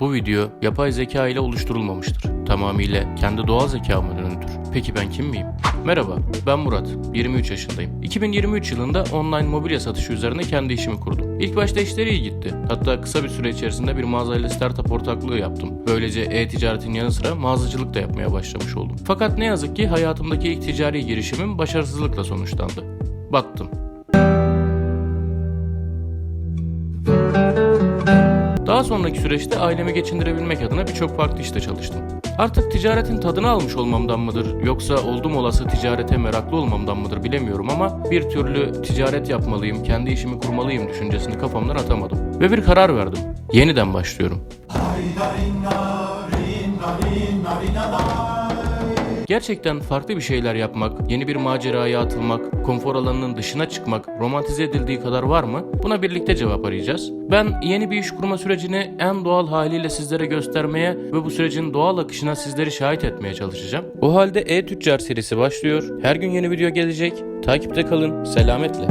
Bu video yapay zeka ile oluşturulmamıştır. Tamamıyla kendi doğal zekamın ürünüdür. Peki ben kim miyim? Merhaba, ben Murat. 23 yaşındayım. 2023 yılında online mobilya satışı üzerine kendi işimi kurdum. İlk başta işleri iyi gitti. Hatta kısa bir süre içerisinde bir mağazayla startup ortaklığı yaptım. Böylece e-ticaretin yanı sıra mağazacılık da yapmaya başlamış oldum. Fakat ne yazık ki hayatımdaki ilk ticari girişimim başarısızlıkla sonuçlandı. Battım. Daha sonraki süreçte ailemi geçindirebilmek adına birçok farklı işte çalıştım. Artık ticaretin tadını almış olmamdan mıdır yoksa oldum olası ticarete meraklı olmamdan mıdır bilemiyorum ama bir türlü ticaret yapmalıyım, kendi işimi kurmalıyım düşüncesini kafamdan atamadım. Ve bir karar verdim. Yeniden başlıyorum. Gerçekten farklı bir şeyler yapmak, yeni bir maceraya atılmak, konfor alanının dışına çıkmak romantize edildiği kadar var mı? Buna birlikte cevap arayacağız. Ben yeni bir iş kurma sürecini en doğal haliyle sizlere göstermeye ve bu sürecin doğal akışına sizleri şahit etmeye çalışacağım. O halde E-Tüccar serisi başlıyor. Her gün yeni video gelecek. Takipte kalın. Selametle.